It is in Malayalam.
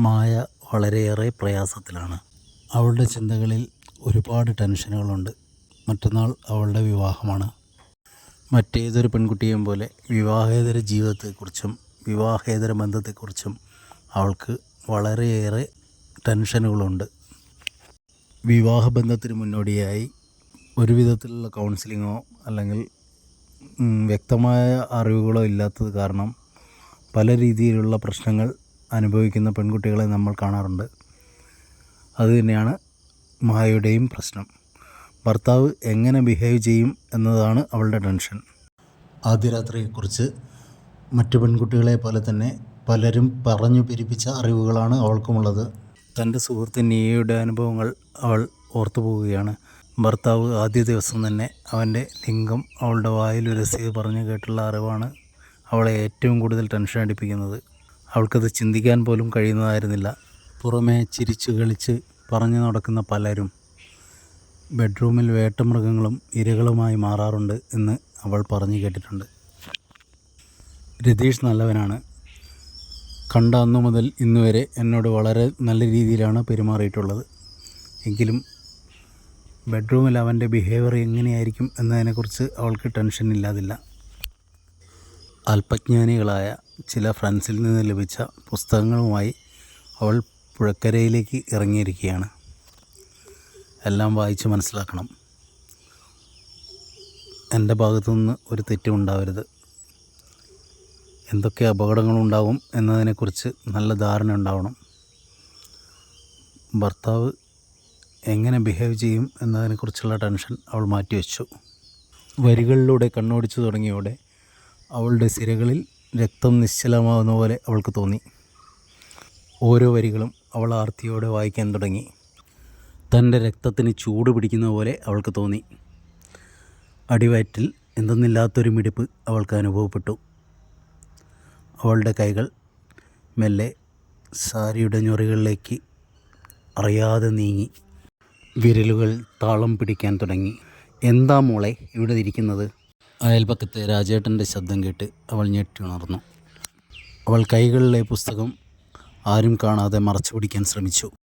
മായ വളരെയേറെ പ്രയാസത്തിലാണ്. അവളുടെ ചിന്തകളിൽ ഒരുപാട് ടെൻഷനുകളുണ്ട്. മറ്റന്നാൾ അവളുടെ വിവാഹമാണ്. മറ്റേതൊരു പെൺകുട്ടിയെയും പോലെ വിവാഹേതര ജീവിതത്തെക്കുറിച്ചും വിവാഹേതര ബന്ധത്തെക്കുറിച്ചും അവൾക്ക് വളരെയേറെ ടെൻഷനുകളുണ്ട്. വിവാഹബന്ധത്തിന് മുന്നോടിയായി ഒരു വിധത്തിലുള്ള കൗൺസിലിങ്ങോ അല്ലെങ്കിൽ വ്യക്തമായ അറിവുകളോ ഇല്ലാത്തത് കാരണം പല രീതിയിലുള്ള പ്രശ്നങ്ങൾ അനുഭവിക്കുന്ന പെൺകുട്ടികളെ നമ്മൾ കാണാറുണ്ട്. അതുതന്നെയാണ് മായയുടെയും പ്രശ്നം. ഭർത്താവ് എങ്ങനെ ബിഹേവ് ചെയ്യും എന്നതാണ് അവളുടെ ടെൻഷൻ. ആദ്യ രാത്രിയെക്കുറിച്ച് മറ്റു പെൺകുട്ടികളെ പോലെ തന്നെ പലരും പറഞ്ഞു പിരിപ്പിച്ച അറിവുകളാണ് അവൾക്കുമുള്ളത്. തന്റെ സുഹൃത്ത് നിയയുടെ അനുഭവങ്ങൾ അവൾ ഓർത്തു പോവുകയാണ്. ഭർത്താവ് ആദ്യ ദിവസം തന്നെ അവന്റെ ലിംഗം അവളുടെ വായിൽ ഉരസിയത് പറഞ്ഞു കേട്ടുള്ള അറിവാണ് അവളെ ഏറ്റവും കൂടുതൽ ടെൻഷൻ അടിപ്പിക്കുന്നത്. അവൾക്കത് ചിന്തിക്കാൻ പോലും കഴിയുന്നതായിരുന്നില്ല. പുറമേ ചിരിച്ച് കളിച്ച് പറഞ്ഞു നടക്കുന്ന പലരും ബെഡ്റൂമിൽ വേട്ടമൃഗങ്ങളും ഇരകളുമായി മാറാറുണ്ട് എന്ന് അവൾ പറഞ്ഞു കേട്ടിട്ടുണ്ട്. രതീഷ് നല്ലവനാണ്. കണ്ട അന്നു മുതൽ ഇന്നുവരെ എന്നോട് വളരെ നല്ല രീതിയിലാണ് പെരുമാറിയിട്ടുള്ളത്. എങ്കിലും ബെഡ്റൂമിൽ അവന്റെ ബിഹേവിയർ എങ്ങനെയായിരിക്കും എന്നതിനെക്കുറിച്ച് അവൾക്ക് ടെൻഷൻ ഇല്ലാതില്ല. അല്പജ്ഞാനികളായ ചില ഫ്രണ്ട്സിൽ നിന്ന് ലഭിച്ച പുസ്തകങ്ങളുമായി അവൾ പുഴക്കരയിലേക്ക് ഇറങ്ങിയിരിക്കുകയാണ്. എല്ലാം വായിച്ച് മനസ്സിലാക്കണം. എന്റെ ഭാഗത്തുനിന്ന് ഒരു തെറ്റും ഉണ്ടാവരുത്. എന്തൊക്കെ അപകടങ്ങളുണ്ടാവും എന്നതിനെക്കുറിച്ച് നല്ല ധാരണ ഉണ്ടാവണം. ഭർത്താവ് എങ്ങനെ ബിഹേവ് ചെയ്യും എന്നതിനെക്കുറിച്ചുള്ള ടെൻഷൻ അവൾ മാറ്റിവെച്ചു. വരികളിലൂടെ കണ്ണോടിച്ചു തുടങ്ങിയോടെ അവളുടെ സിരകളിൽ രക്തം നിശ്ചലമാകുന്ന പോലെ അവൾക്ക് തോന്നി. ഓരോ വരികളും അവൾ ആർത്തിയോടെ വായിക്കാൻ തുടങ്ങി. തന്റെ രക്തത്തിന് ചൂട് പിടിക്കുന്ന പോലെ അവൾക്ക് തോന്നി. അടിവയറ്റിൽ എന്തെന്നില്ലാത്തൊരു മിടിപ്പ് അവൾക്ക് അനുഭവപ്പെട്ടു. അവളുടെ കൈകൾ മെല്ലെ സാരിയുടെ ഞൊറികളിലേക്ക് അറിയാതെ നീങ്ങി. വിരലുകൾ താളം പിടിക്കാൻ തുടങ്ങി. എന്താ മോളെ ഇവിടെ ഇരിക്കുന്നത്? അയൽപക്കത്തെ രാജേട്ടന്റെ ശബ്ദം കേട്ട് അവൾ ഞെട്ടി ഉണർന്നു അവൾ കൈകളിലെ പുസ്തകം ആരും കാണാതെ മറച്ചു പിടിക്കാൻ ശ്രമിച്ചു.